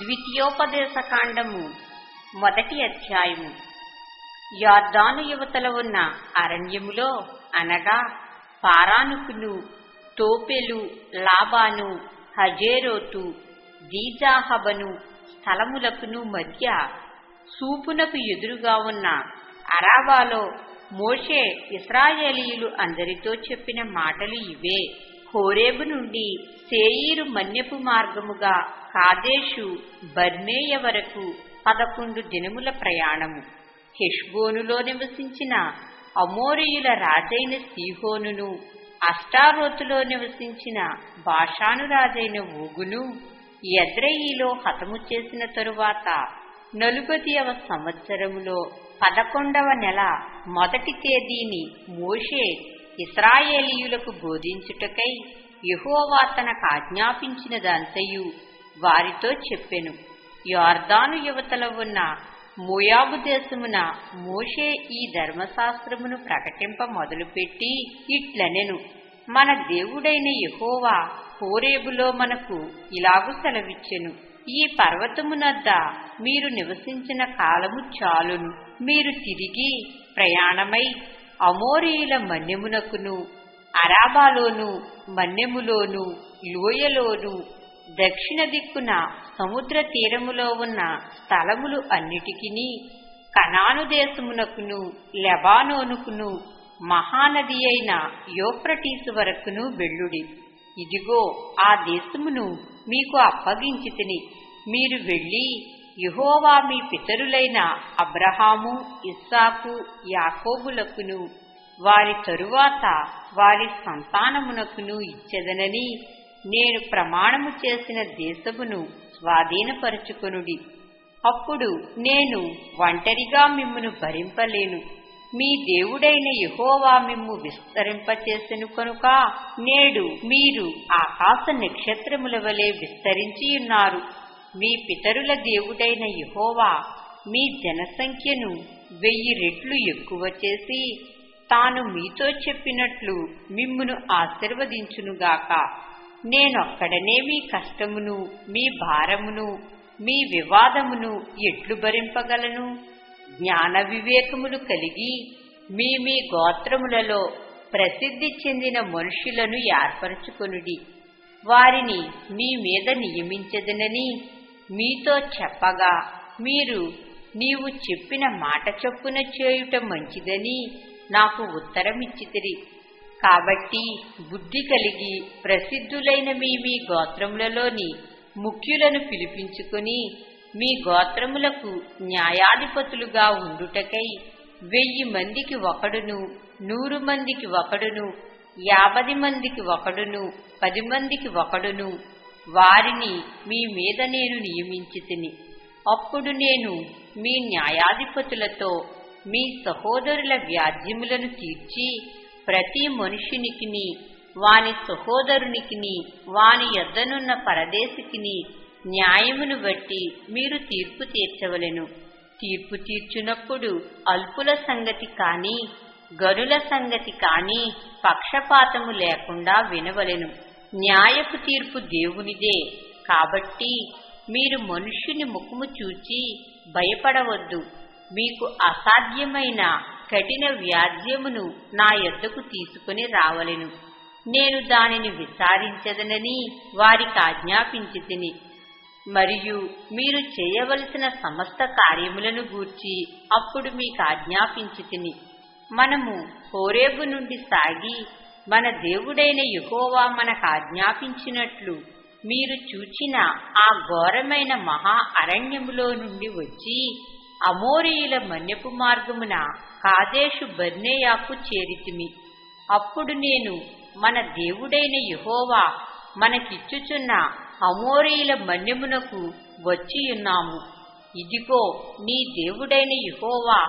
ద్వితీయోపదేశ కాండము మొదటి అధ్యాయము. యార్దాను యువతల ఉన్న అరణ్యములో అనగా పారానుకును తోపెలు లాబాను హజేరోతు దీజాహబను స్థలములకును మధ్య సూపునకు ఎదురుగా ఉన్న అరాబాలో మోషే ఇస్రాయేలీయులు అందరితో చెప్పిన మాటలు ఇవే. హోరేబు నుండి సేయీరు మన్యపు మార్గముగా కాదేశు బర్నేయ వరకు పదకొండు దినముల ప్రయాణము. హెష్బోనులో నివసించిన అమోరియుల రాజైన సీహోనును అష్టారోతులో నివసించిన బాషాను రాజైన ఊగును ఎద్రయిలో హతము చేసిన తరువాత నలుబదియవ సంవత్సరములో పదకొండవ నెల మొదటి తేదీని మోషే ఇస్రాయేలీయులకు బోధించుటకై యహోవా తనకు ఆజ్ఞాపించినదంతయు వారితో చెప్పెను. యార్దాను యువతల ఉన్న మోయాబు దేశమున మోషే ఈ ధర్మశాస్త్రమును ప్రకటింప మొదలుపెట్టి ఇట్లనెను. మన దేవుడైన యహోవా హోరేబులో మనకు ఇలాగు సెలవిచ్చెను. ఈ పర్వతమునద్ద మీరు నివసించిన కాలము చాలును. మీరు తిరిగి ప్రయాణమై అమోరీల మన్యమునకును అరాబాలోను మన్యములోను లోయలోను దక్షిణ దిక్కున సముద్ర తీరములో ఉన్న స్థలములు అన్నిటికీ కనాను దేశమునకును లెబానోనుకును మహానది అయిన యోప్రటీసు వరకును వెళ్ళుడి. ఇదిగో ఆ దేశమును మీకు అప్పగించితిని మీరు వెళ్ళి యహోవా మీ పితరులైన అబ్రహాము ఇస్సాకు యాకోబులకును వారి తరువాత వారి సంతానమునకును ఇచ్చెదనని నేను ప్రమాణము చేసిన దేశమును స్వాధీనపరుచుకొనుడి. అప్పుడు నేను ఒంటరిగా మిమ్మును భరింపలేను. మీ దేవుడైన యహోవా మిమ్ము విస్తరింపచేసెను కనుక నేడు మీరు ఆకాశ నక్షత్రముల వలె విస్తరించి ఉన్నారు. మీ పితరుల దేవుడైన యహోవా మీ జనసంఖ్యను వెయ్యి రెట్లు ఎక్కువ చేసి తాను మీతో చెప్పినట్లు మిమ్మును ఆశీర్వదించునుగాక. నేనొక్కడనే మీ కష్టమును మీ భారమును మీ వివాదమును ఎట్లు భరింపగలను? జ్ఞాన వివేకములు కలిగి మీ మీ గోత్రములలో ప్రసిద్ధి చెందిన మనుషులను ఏర్పరచుకొనుడి. వారిని మీ మీద నియమించదనని మీతో చెప్పగా మీరు నీవు చెప్పిన మాట చొప్పున చేయుట మంచిదని నాకు ఉత్తరమిచ్చితిరి. కాబట్టి బుద్ధి కలిగి ప్రసిద్ధులైన మీ మీ గోత్రములలోని ముఖ్యులను పిలిపించుకుని మీ గోత్రములకు న్యాయాధిపతులుగా ఉండుటకై వెయ్యి మందికి ఒకడును నూరు మందికి ఒకడును యాభై మందికి ఒకడును పది మందికి ఒకడును వారిని మీ మీద నేను నియమించి తిని అప్పుడు నేను మీ న్యాయాధిపతులతో మీ సహోదరుల వ్యాజ్యములను తీర్చి ప్రతి మనుషునికిని వాని సహోదరునికిని వాని ఎద్దనున్న పరదేశికిని న్యాయమును బట్టి మీరు తీర్పు తీర్చవలెను. తీర్పు తీర్చునప్పుడు అల్పుల సంగతి కాని గరుల సంగతి కాని పక్షపాతము లేకుండా వినవలెను. న్యాయపు తీర్పు దేవునిదే. కాబట్టి మీరు మనుష్యుని ముఖము చూచి భయపడవద్దు. మీకు అసాధ్యమైన కఠిన వ్యాజ్యమును నా యొద్దకు తీసుకుని రావలెను. నేను దానిని విచారించదనని వారికి ఆజ్ఞాపించి తిని మరియు మీరు చేయవలసిన సమస్త కార్యములను గూర్చి అప్పుడు మీకు ఆజ్ఞాపించి తిని మనము హోరేబు నుండి సాగి మన దేవుడైన యహోవా మనకు ఆజ్ఞాపించినట్లు మీరు చూచిన ఆ ఘోరమైన మహా అరణ్యములో నుండి వచ్చి అమోరీయుల మన్యపు మార్గమున కాదేశు బర్నేయాకు చేరితిమి. అప్పుడు నేను మన దేవుడైన యహోవా మనకిచ్చుచున్న అమోరీయుల మన్యమునకు వచ్చియున్నాము ఇదిగో నీ దేవుడైన యహోవా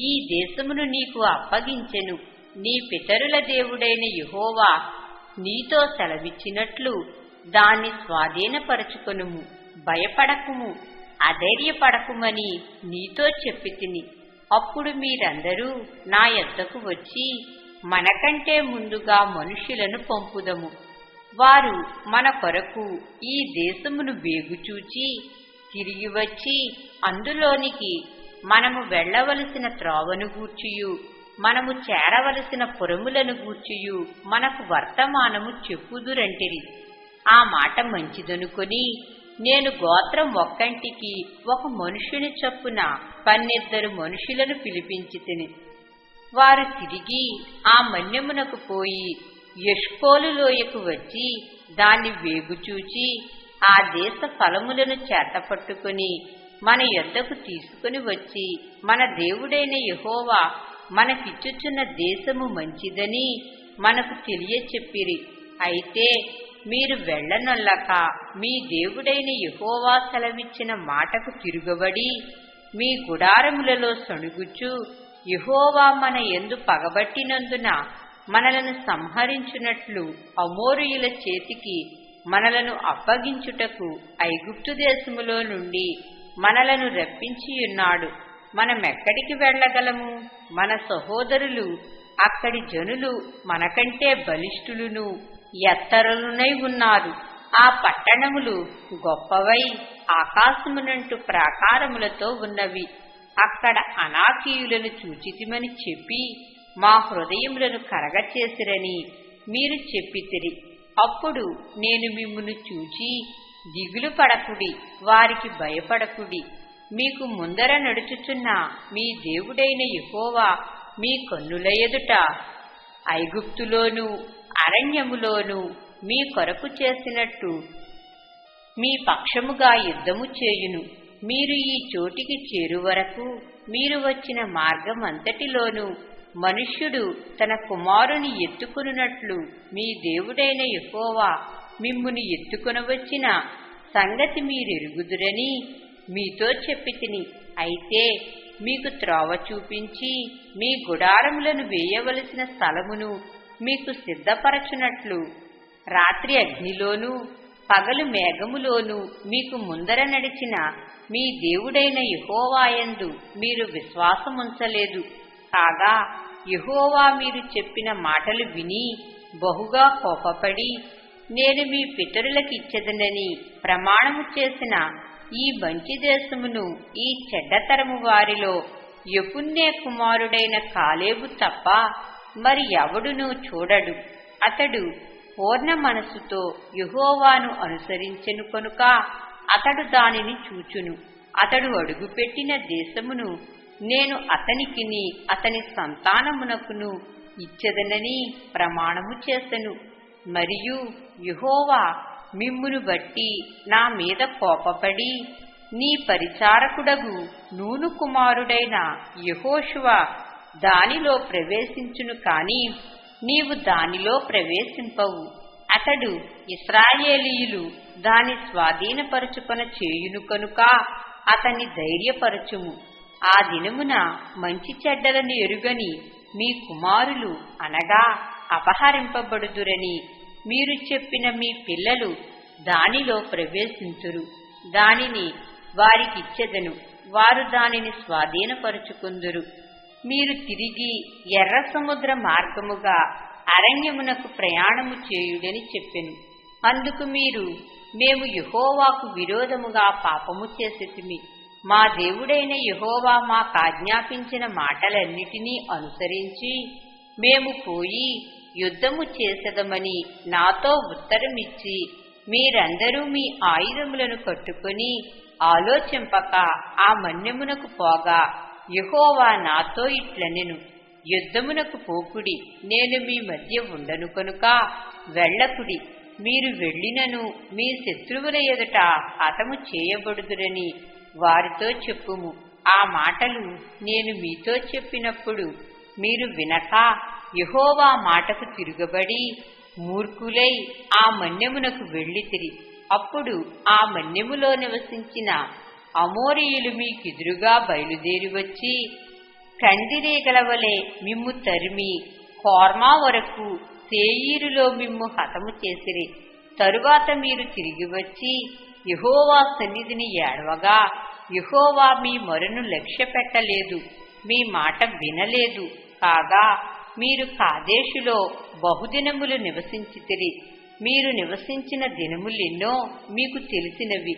ఈ దేశమును నీకు అప్పగించెను. నీ పితరుల దేవుడైన యహోవా నీతో సెలవిచ్చినట్లు దాన్ని స్వాధీనపరచుకొనుము భయపడకుము అధైర్యపడకుమని నీతో చెప్పితిని. అప్పుడు మీరందరూ నా యొద్దకు వచ్చి మనకంటే ముందుగా మనుషులను పంపుదము. వారు మన కొరకు ఈ దేశమును వేగుచూచి తిరిగి వచ్చి అందులోనికి మనము వెళ్ళవలసిన త్రోవను గూర్చియు. మనము చేరవలసిన పురములను గూర్చియు మనకు వర్తమానము చెప్పుదురంటిరి. ఆ మాట మంచిదనుకొని నేను గోత్రం ఒక్కంటికి ఒక మనుషుని చొప్పున పన్నెద్దరు మనుషులను పిలిపించి తిని వారు తిరిగి ఆ మన్యమునకు పోయి యష్కోలు లోయకు వచ్చి దాన్ని వేగుచూచి ఆ దేశ ఫలములను చేతపట్టుకుని మన యొద్దకు తీసుకుని వచ్చి మన దేవుడైన యహోవా మనకిచ్చుచున్న దేశము మంచిదని మనకు తెలియచెప్పిరి. అయితే మీరు వెళ్ళనొల్లక మీ దేవుడైన యహోవా సెలవిచ్చిన మాటకు తిరుగబడి మీ గుడారములలో సణుగుచు యహోవా మన ఎందు పగబట్టినందున మనలను సంహరించునట్లు అమోరియుల చేతికి మనలను అప్పగించుటకు ఐగుప్తు దేశములో నుండి మనలను రప్పించియున్నాడు. మనమెక్కడికి వెళ్ళగలము? మన సహోదరులు అక్కడి జనులు మనకంటే బలిష్ఠులును ఎత్తరులునై ఉన్నారు. ఆ పట్టణములు గొప్పవై ఆకాశమునంటు ప్రాకారములతో ఉన్నవి. అక్కడ అనాకీయులను చూచితిమని చెప్పి మా హృదయములను కరగచేసిరని మీరు చెప్పితిరి. అప్పుడు నేను మిమ్మును చూచి దిగులు పడకుడి వారికి భయపడకుడి. మీకు ముందర నడుచుచున్న మీ దేవుడైన యహోవా మీ కన్నుల ఎదుట. ఐగుప్తులోను అరణ్యములోను మీ కొరకు చేసినట్టు. మీ పక్షముగా యుద్ధము చేయును. మీరు ఈ చోటికి చేరు వరకు మీరు వచ్చిన మార్గం అంతటిలోనూ మనుష్యుడు తన కుమారుని ఎత్తుకున్నట్లు మీ దేవుడైన యహోవా మిమ్ముని ఎత్తుకొనవచ్చిన సంగతి మీరెరుగుదురని మీతో చెప్పితిని అయితే మీకు త్రోవ చూపించి మీ గుడారములను వేయవలసిన స్థలమును మీకు సిద్ధపరచునట్లు. రాత్రి అగ్నిలోనూ పగలు మేఘములోనూ మీకు ముందర నడిచిన మీ దేవుడైన యహోవాయందు మీరు విశ్వాసముంచలేదు. కాగా యహోవా మీరు చెప్పిన మాటలు విని బహుగా కోపపడి నేను మీ పితరులకిచ్చెదనని ప్రమాణము చేసిన ఈ మంచి దేశమును ఈ చెడ్డతరము వారిలో యపుణ్య కుమారుడైన కాలేబు తప్ప మరి ఎవడునూ చూడడు. అతడు పూర్ణ మనసుతో యుహోవాను అనుసరించెను కనుక అతడు దానిని చూచును. అతడు అడుగుపెట్టిన దేశమును నేను అతనికిని అతని సంతానమునకును ఇచ్చదనని ప్రమాణము చేసెను. మరియు యుహోవా మిమ్మును బట్టి నా మీద కోపపడి నీ పరిచారకుడగు నూను కుమారుడైన యహోషువ దానిలో ప్రవేశించును కాని నీవు దానిలో ప్రవేశింపవు. అతడు ఇస్రాయేలీయులు దాని స్వాధీనపరుచుకొన చేయును కనుక అతన్ని ధైర్యపరచుము. ఆ దినమున మంచి చెడ్డలను ఎరుగని మీ కుమారులు అనగా అపహరింపబడుదురని మీరు చెప్పిన మీ పిల్లలు దానిలో ప్రవేశించురు. దానిని వారికిచ్చెదను. వారు దానిని స్వాధీనపరుచుకుందురు. మీరు తిరిగి ఎర్ర సముద్ర మార్గముగా అరణ్యమునకు ప్రయాణము చేయుడని చెప్పెను. అందుకు మీరు మేము యహోవాకు విరోధముగా పాపము చేసేతిమి. మా దేవుడైన యహోవా మాకాజ్ఞాపించిన మాటలన్నిటినీ అనుసరించి మేము పోయి యుద్ధము చేసదమని నాతో ఉత్తరమిచ్చి మీరందరూ మీ ఆయుధములను కట్టుకొని ఆలోచింపక ఆ మన్యమునకు పోగా యహోవా నాతో ఇట్లనెను. యుద్ధమునకు పోకుడి నేను మీ మధ్య ఉండను కనుక వెళ్ళకుడి. మీరు వెళ్ళినను మీ శత్రువుల ఎదుట హతము చేయబడుదురని వారితో చెప్పుము. ఆ మాటలు నేను మీతో చెప్పినప్పుడు మీరు వినక యహోవా మాటకు తిరుగబడి మూర్ఖులై ఆ మన్యమునకు వెళ్ళితిరి అప్పుడు ఆ మన్యములో నివసించిన అమోరియులు మీకెదురుగా బయలుదేరి వచ్చి కందిరీగలవలే మిమ్ము తరిమి. కోర్మా వరకు సేయీరులో మిమ్ము హతము చేసిరి. తరువాత మీరు తిరిగి వచ్చి యహోవా సన్నిధిని ఏడవగా యహోవా మీ మొరను లక్ష్య పెట్టలేదు మీ మాట వినలేదు. కాగా మీరు కాదేశులో బహుదినములు నివసించితిరి. మీరు నివసించిన దినములెన్నో మీకు తెలిసినవి.